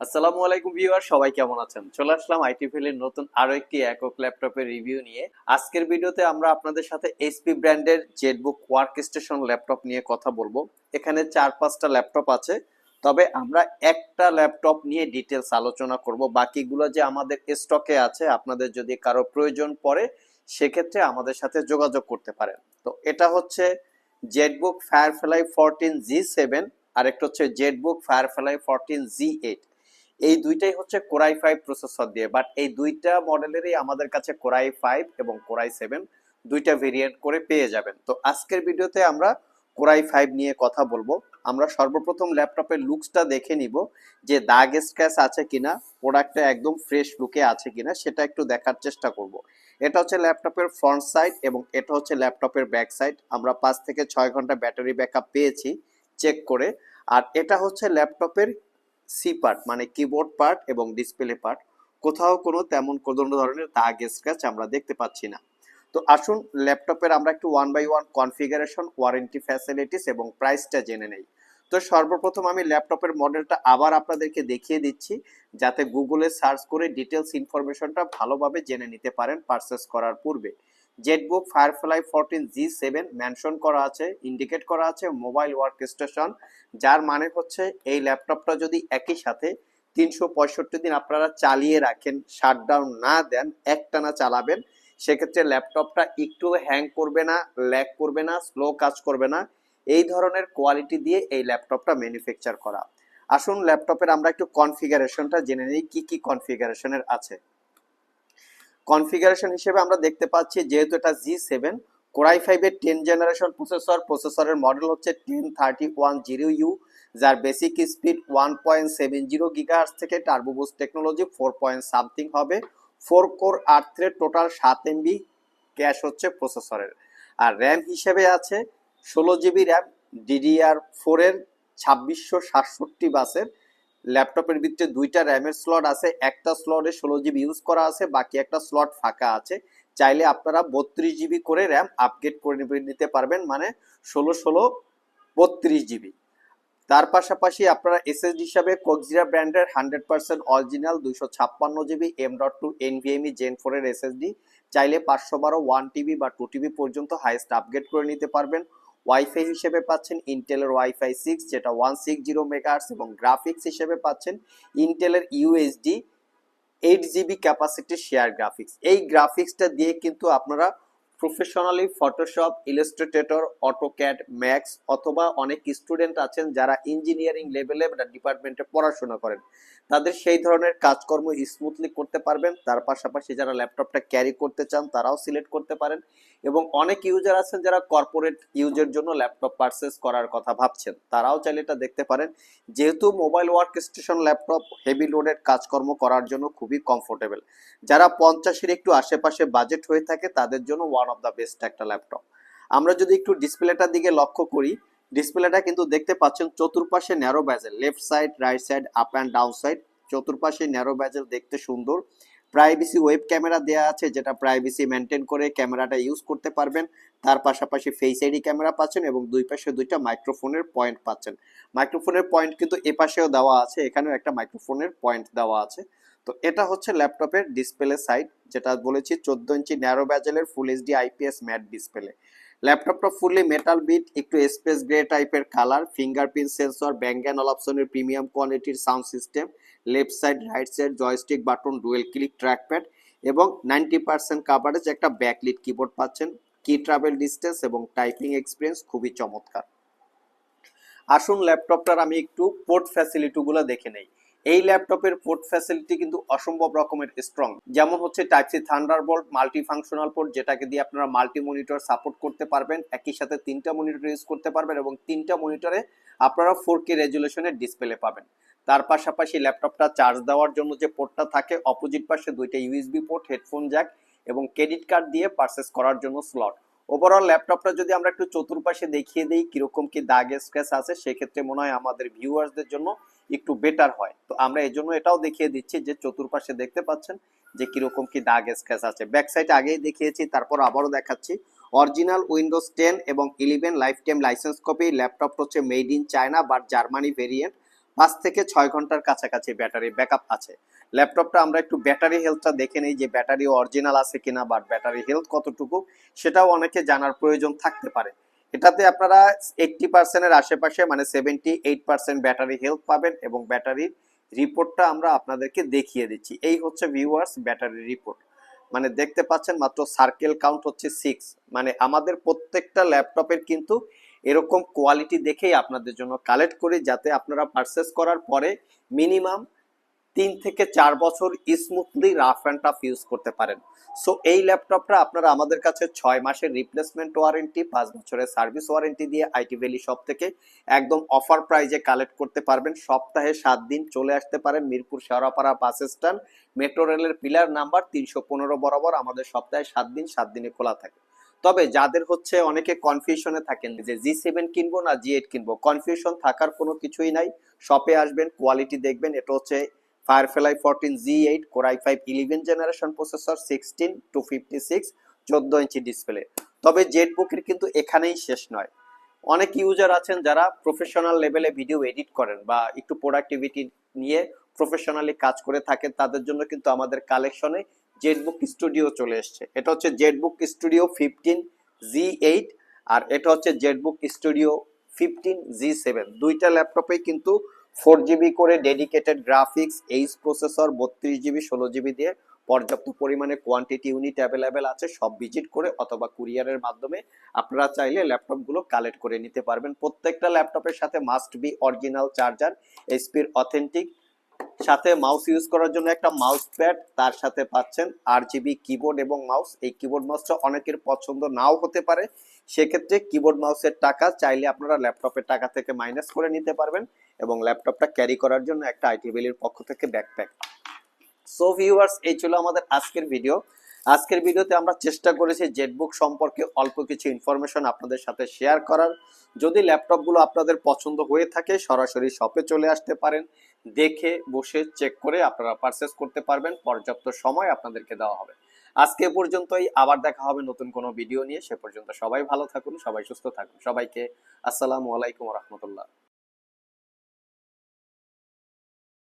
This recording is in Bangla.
আসসালামু আলাইকুম ভিউয়ার, সবাই কেমন আছেন? চলে আসলাম আইটি ফিলের নতুন আরও একটি একক ল্যাপটপের রিভিউ নিয়ে। আজকের ভিডিওতে আমরা আপনাদের সাথে এইচপি ব্র্যান্ডের জেটবুক ওয়ার্ক স্টেশন ল্যাপটপ নিয়ে কথা বলব। এখানে চার পাঁচটা ল্যাপটপ আছে। তবে আমরা একটা ল্যাপটপ নিয়ে ডিটেলস আলোচনা করব। বাকিগুলো যে আমাদের স্টকে আছে, আপনাদের যদি কারও প্রয়োজন পড়ে, সেক্ষেত্রে আমাদের সাথে যোগাযোগ করতে পারেন। তো এটা হচ্ছে ZBook Firefly fourteen G seven আরেকটা হচ্ছে ZBook Firefly fourteen G eight এই দুইটাই হচ্ছে কোরাই ফাইভ প্রসেসর দিয়ে বাট এই দুইটা মডেলেরই আমাদের কাছে কোরাই ফাইভ এবং কোরাই সেভেন দুইটা ভেরিয়েন্ট করে পেয়ে যাবেন। তো আজকের ভিডিওতে আমরা কোরাই ফাইভ নিয়ে কথা বলব। আমরা সর্বপ্রথম ল্যাপটপের লুকসটা দেখে নিব যে দাগ স্ক্র্যাচ আছে কিনা প্রোডাক্টটা একদম ফ্রেশ লুকে আছে কিনা, সেটা একটু দেখার চেষ্টা করব। এটা হচ্ছে ল্যাপটপের ফ্রন্ট সাইড এবং এটা হচ্ছে ল্যাপটপের ব্যাক সাইড আমরা পাঁচ থেকে ছয় ঘণ্টা ব্যাটারি ব্যাকআপ পেয়েছি চেক করে। আর এটা হচ্ছে ল্যাপটপের সি পার্ট মানে কিবোর্ড পার্ট এবং ডিসপ্লে পার্ট কোথাও কোনো তেমন কোনো ধরনের দাগ স্ক্র্যাচ আমরা দেখতে পাচ্ছি না। তো আসুন ল্যাপটপের আমরা একটু one by one configuration warranty facilities এবং প্রাইসটা জেনে নেই। তো সর্বপ্রথম আমি ল্যাপটপের মডেলটা আবার আপনাদেরকে দেখিয়ে দিচ্ছি, যাতে গুগলে সার্চ করে ডিটেলস ইনফরমেশনটা ভালোভাবে জেনে নিতে পারেন পারচেস করার পূর্বে। ZBook Firefly fourteen G seven mention করা আছে, ইন্ডিকেট করা আছে, মোবাইল ওয়ার্ক স্টেশন, যার মানে হচ্ছে এই ল্যাপটপটা যদি একই সাথে তিনশো পঁয়ষট্টি দিন আপনারা চালিয়ে রাখেন শাটডাউন না দেন, একটানা চালাবেন, সেক্ষেত্রে ল্যাপটপটা একটু হ্যাং করবে না ল্যাগ করবে না স্লো কাজ করবে না। এই ধরনের কোয়ালিটি দিয়ে এই ল্যাপটপটা ম্যানুফ্যাকচার করা। আসুন ল্যাপটপের আমরা একটু কনফিগারেশনটা জেনে নিই, কি কি কনফিগারেশনের আছে। কনফিগারেশন হিসেবে আমরা দেখতে পাচ্ছি যেহেতু এটা জি সেভেন কোরাই ফাইভের টেন জেনারেশন প্রসেসর প্রসেসরের মডেল হচ্ছে ten thirty one zero U যার basic speed one point seven zero gigahertz থেকে turbo boost technology four point something হবে। ফোর কোর আট থ্রেড টোটাল সাত এমবি ক্যাশ হচ্ছে প্রসেসরের আর র্যাম হিসেবে আছে ষোলো জিবি র্যাম ডিডিআর ফোরের ছাব্বিশশো সাতষট্টি বাসের। ল্যাপটপের ভিতরে দুইটা র্যামের স্লট আছে, একটা স্লটে ষোলো জিবি ইউজ করা আছে, বাকি একটা স্লট ফাঁকা আছে। চাইলে আপনারা বত্রিশ জিবি করে র্যাম আপগ্রেড করে নিতে পারবেন মানে ষোলো ষোলো বত্রিশ জিবি। তার পাশাপাশি আপনারা এসএসডি হিসাবে কোকজিরা ব্র্যান্ডের হান্ড্রেড পার্সেন্ট অরিজিনাল দুইশো ছাপ্পান্ন GB M dot two NVMe Gen ফোরের এসএসডি চাইলে পাঁচশো বারো ওয়ান টিবি বা টু টিবি পর্যন্ত হাইস্ট আপগ্রেড করে নিতে পারবেন। ওয়াইফাই হিসেবে পাচ্ছেন ইন্টেলের ওয়াইফাই সিক্স যেটা ওয়ান সিক্স জিরো মেগাহার্স এবং গ্রাফিক্স হিসেবে পাচ্ছেন ইন্টেলের UHD eight GB capacity share graphics এই গ্রাফিক্সটা দিয়ে কিন্তু আপনারা professionally Photoshop Illustrator AutoCAD max অথবা অনেক স্টুডেন্ট আছেন যারা ইঞ্জিনিয়ারিং লেভেলে ডিপার্টমেন্টে পড়াশোনা করেন। তাদের সেই ধরনের কাজকর্ম স্মুথলি করতে পারবেন। তার পাশাপাশি যারা ল্যাপটপটা ক্যারি করতে চান, তারাও সিলেক্ট করতে পারেন এবং অনেক ইউজার আছেন যারা কর্পোরেট ইউজের জন্য ল্যাপটপ পারচেস করার কথা ভাবছেন। তারাও চাইলে এটা দেখতে পারেন। যেহেতু mobile workstation laptop heavy loaded কাজকর্ম করার জন্য খুবই কমফোর্টেবল যারা পঞ্চাশের একটু আশেপাশে বাজেট হয়ে থাকে, তাদের জন্য ওয়ান অফ দ্য বেস্ট একটা ল্যাপটপ। আমরা যদি একটু ডিসপ্লেটার দিকে লক্ষ্য করি ডিসপ্লেটা কিন্তু দেখতে পাচ্ছেন চতুর্পাশে narrow bezel left side right side up and down side চতুর্পাশে ন্যারো ব্যাজেল দেখতে সুন্দর। প্রাইভেসি ওয়েব ক্যামেরা দেওয়া আছে, যেটা প্রাইভেসি মেনটেন করে ক্যামেরাটা ইউজ করতে পারবেন। তার পাশাপাশি ফেস আইডি ক্যামেরা পাচ্ছেন এবং দুই পাশে দুইটা মাইক্রোফোনের পয়েন্ট পাচ্ছেন। মাইক্রোফোনের পয়েন্ট কিন্তু এ পাশেও দেওয়া আছে, এখানেও একটা মাইক্রোফোনের পয়েন্ট দেওয়া আছে। তো এটা হচ্ছে ল্যাপটপের ডিসপ্লে সাইড যেটা বলেছি, চোদ্দ inch narrow ব্যাজেলের full HD IPS matte display ল্যাপটপটা ফুললি মেটাল বিট একটু স্পেস গ্রে টাইপের কালার ফিঙ্গারপ্রিন্ট সেন্সর ব্যাঙ্গান অপশনের প্রিমিয়াম কোয়ালিটির sound system left side right side joystick button dual click trackpad এবং নাইনটি পার্সেন্ট কাভারেজ একটা ব্যাকলিট কিবোর্ড পাচ্ছেন। কি ট্রাভেল ডিস্টেন্স এবং টাইপিং এক্সপিরিয়েন্স খুবই চমৎকার। আসুন ল্যাপটপটার আমি একটু পোর্ট ফ্যাসিলিটিগুলো দেখে নেই। এই ল্যাপটপের পোর্ট ফ্যাসিলিটি কিন্তু অসম্ভব রকমের স্ট্রং যেমন হচ্ছে type C Thunderbolt multifunctional port যেটাকে দিয়ে আপনারা মাল্টি মনিটর সাপোর্ট করতে পারবেন, একই সাথে তিনটা মনিটর ইউজ করতে পারবেন এবং তিনটা মনিটরে আপনারা ফোর কে রেজুলেশনের ডিসপ্লে পাবেন। তার পাশাপাশি ল্যাপটপটা চার্জ দেওয়ার জন্য যে পোর্টটা থাকে অপোজিট পাশে দুইটা ইউএসবি পোর্ট হেডফোন জ্যাক এবং ক্রেডিট কার্ড দিয়ে পারচেস করার জন্য স্লট ওভারঅল ল্যাপটপটা যদি আমরা একটু চতুর্পাশে দেখিয়ে দিই, কীরকম কি দাগ স্ক্র্যাচ আছে, সেক্ষেত্রে মনে হয় আমাদের ভিউয়ার্সদের জন্য একটু বেটার হয়। তো আমরা এই জন্য এটাও দেখিয়ে দিচ্ছি যে চতুর্পাশে দেখতে পাচ্ছেন যে কীরকম কি দাগ স্ক্র্যাচ আছে। ব্যাক সাইড আগেই দেখিয়েছি, তারপর আবারও দেখাচ্ছি। অরিজিনাল উইন্ডোজ টেন এবং eleven lifetime license copy laptop হচ্ছে made in China but Germany variant পাঁচ থেকে ছয় ঘণ্টার কাছাকাছি ব্যাটারি ব্যাকআপ আছে। ল্যাপটপটা আমরা একটু ব্যাটারি হেলথটা দেখে নিই যে ব্যাটারি অরিজিনাল আছে কিনা বা ব্যাটারি হেলথ কতটুকু, সেটাও অনেকে জানার প্রয়োজন থাকতে পারে। এটাতে আপনারা এইটটি পার্সেন্টের আশেপাশে মানে seventy eight percent battery health পাবেন এবং ব্যাটারির রিপোর্টটা আমরা আপনাদেরকে দেখিয়ে দিচ্ছি। এই হচ্ছে ভিউয়ার্স ব্যাটারি রিপোর্ট মানে দেখতে পাচ্ছেন মাত্র সার্কেল কাউন্ট হচ্ছে সিক্স মানে আমাদের প্রত্যেকটা ল্যাপটপের কিন্তু এরকম কোয়ালিটি দেখেই আপনাদের জন্য কালেক্ট করি যাতে আপনারা পারচেস করার পরে মিনিমাম তিন থেকে চার বছর smoothly rough and tough use করতে পারেন। সো এই ল্যাপটপটা আপনারা আমাদের কাছে ছয় মাসের রিপ্লেসমেন্ট ওয়ারেন্টি পাঁচ বছরের সার্ভিস ওয়ারেন্টি দিয়ে আইটি ভ্যালি শপ থেকে একদম অফার প্রাইজে কালেক্ট করতে পারবেন। সপ্তাহে সাত দিন চলে আসতে পারেন Mirpur Shewrapara bus stand metro রেলের পিলার নাম্বার তিনশো পনেরো বরাবর আমাদের সপ্তাহে সাত দিন, সাত দিনে খোলা থাকে। তবে যাদের হচ্ছে অনেকে কনফিউশনে থাকেন যে জি সেভেন কিনবো না জি এইট কিনবো কনফিউশন থাকার কোনো কিছুই নাই। শপে আসবেন কোয়ালিটি দেখবেন, এটা হচ্ছে Firefly fourteen G eight Core i five eleven generation processor sixteen two fifty six চোদ্দ ইঞ্চি ডিসপ্লে তবে জেট বুকের কিন্তু এখানেই শেষ নয়। অনেক ইউজার আছেন যারা প্রফেশনাল লেভেলে ভিডিও এডিট করেন বা একটু প্রোডাক্টিভিটি নিয়ে প্রফেশনালি কাজ করে থাকেন, তাদের জন্য কিন্তু আমাদের কালেকশনে জেটবুক স্টুডিও চলে এসছে। এটা হচ্ছে ZBook Studio fifteen G eight আর এটা হচ্ছে ZBook Studio fifteen G seven দুইটা ল্যাপটপেই কিন্তু ফোর জিবি করে ডেডিকেটেড গ্রাফিক্স এইচ প্রসেসর বত্রিশ জিবি, ষোলো জিবি দিয়ে পর্যাপ্ত পরিমাণে কোয়ান্টিটি ইউনিট অ্যাভেলেবেল আছে। সব ভিজিট করে অথবা কুরিয়ারের মাধ্যমে আপনারা চাইলে ল্যাপটপগুলো কালেক্ট করে নিতে পারবেন। প্রত্যেকটা ল্যাপটপের সাথে মাস্ট বি অরিজিনাল চার্জার এসপির অথেন্টিক সাথে মাউস ইউজ করার জন্য একটা মাউস প্যাড তার সাথে পাচ্ছেন আর জিবি কিবোর্ড এবং মাউস এই কিবোর্ড মাউসটা অনেকের পছন্দ নাও হতে পারে। সেক্ষেত্রে কিবোর্ড মাউসের টাকা চাইলে আপনারা ল্যাপটপের টাকা থেকে মাইনাস করে নিতে পারবেন এবং ল্যাপটপটা ক্যারি করার জন্য একটা আইটি ভ্যালির পক্ষ থেকে ব্যাকপ্যাক সো ভিউয়ার্স এই ছিল আমাদের আজকের ভিডিও আজকের ভিডিওতে আমরা চেষ্টা করেছি জেটবুক সম্পর্কে অল্প কিছু ইনফরমেশন আপনাদের সাথে শেয়ার করার। যদি ল্যাপটপগুলো আপনাদের পছন্দ হয়ে থাকে, সরাসরি শপে চলে আসতে পারেন। দেখে, বসে চেক করে আপনারা পারচেস করতে পারবেন। পর্যাপ্ত সময় আপনাদেরকে দেওয়া হবে। আজকে পর্যন্তই। আবার দেখা হবে নতুন কোনো ভিডিও নিয়ে। সে পর্যন্ত সবাই ভালো থাকুন, সবাই সুস্থ থাকুন। সবাইকে আসসালামু আলাইকুম রহমতুল্লাহ।